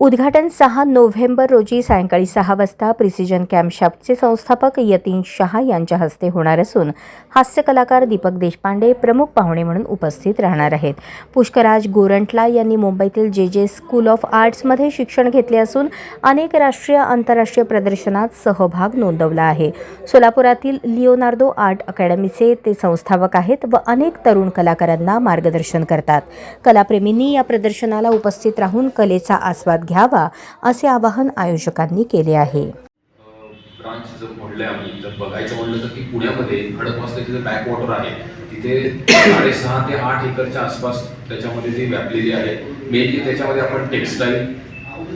उद्घाटन सहा नोव्हेंबर रोजी सायंकाळी सहा वाजता प्रिसिजन कॅम्पशाफ्टचे संस्थापक यतीन शहा यांच्या हस्ते होणार असून हास्य कलाकार दीपक देशपांडे प्रमुख पाहुणे म्हणून उपस्थित राहणार आहेत. पुष्कराज गोरंटला यांनी मुंबईतील जे जे स्कूल ऑफ आर्ट्समध्ये शिक्षण घेतले असून अनेक राष्ट्रीय आंतरराष्ट्रीय प्रदर्शनात सहभाग नोंदवला आहे. सोलापुरातील लिओनार्दो आर्ट अकॅडमीचे ते संस्थापक आहेत व अनेक तरुण कलाकारांना मार्गदर्शन करतात. कलाप्रेमींनी या प्रदर्शनाला उपस्थित राहून कलेचा आस्वाद घ्यावा असे आवाहन आयोजकांनी केले आहे. ब्रांच जर म्हणलं आम्ही जर बघायचं म्हणलं तर की पुण्यामध्ये खडकवासल्याचे जे बॅक वॉटर आहे तिथे साडेसहा ते आठ एकरच्या आसपास त्याच्यामध्ये ती व्यापलेली आहे. मेनली त्याच्यामध्ये आपण टेक्स्टाईल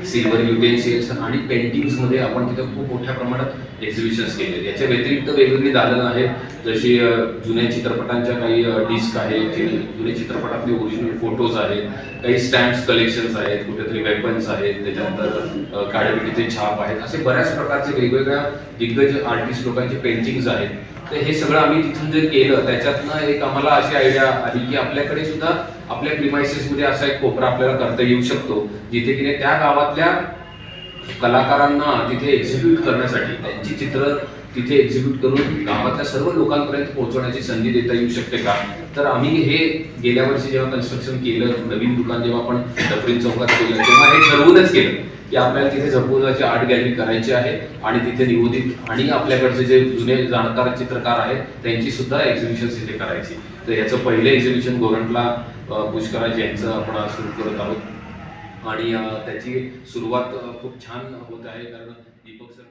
सिल्वर युटेन्सिल्स आणि पेंटिंग्समध्ये आपण तिथे खूप मोठ्या प्रमाणात एक्झिबिशन्स केले. याच्या व्यतिरिक्त वेगवेगळी दालनं आहेत. जशी जुन्या चित्रपटांच्या काही डिस्क आहेत. जुने जुन्या चित्रपटातले ओरिजिनल फोटोज आहेत. काही स्टॅम्प्स कलेक्शन्स आहेत. कुठेतरी वेपन्स आहेत. त्याच्यानंतर अ, छाप आहेत. असे बऱ्याच प्रकारचे वेगवेगळ्या दिग्गज आर्टिस्ट लोकांचे पेंटिंग्स आहेत. तर हे सगळं आम्ही तिथून जे केलं त्याच्यातनं एक आम्हाला अशी आयडिया आली की आपल्याकडे सुद्धा आपल्या प्रिमायसेसमध्ये असा एक कोपरा आपल्याला करता येऊ शकतो जिथे की त्या गावातल्या कलाकारांना तिथे एक्झिक्यूट करण्यासाठी त्यांची चित्र तिथे एक्झिक्यूट करून गावातल्या सर्व लोकांपर्यंत पोहोचवण्याची संधी देता येऊ शकते का? तर आम्ही हे गेल्या वर्षी जेव्हा कन्स्ट्रक्शन केलं नवीन दुकान जेव्हा आपण डफरीन चौकात केलं तेव्हा हे ठरवूनच केलं. की आपल्याला तिथे झपोजाची आर्ट गॅलरी करायची आहे आणि तिथे निवोदित आणि आपल्याकडचे जे जुने जाणकार चित्रकार आहेत त्यांची सुद्धा एक्झिबिशन तिथे करायची. तर याचं पहिलं एक्झिबिशन गोरंटला अ, पुष्कराज यांचं आपण सुरू करत आहोत. आणि त्याची सुरुवात खूप छान होत आहे कारण दीपक सर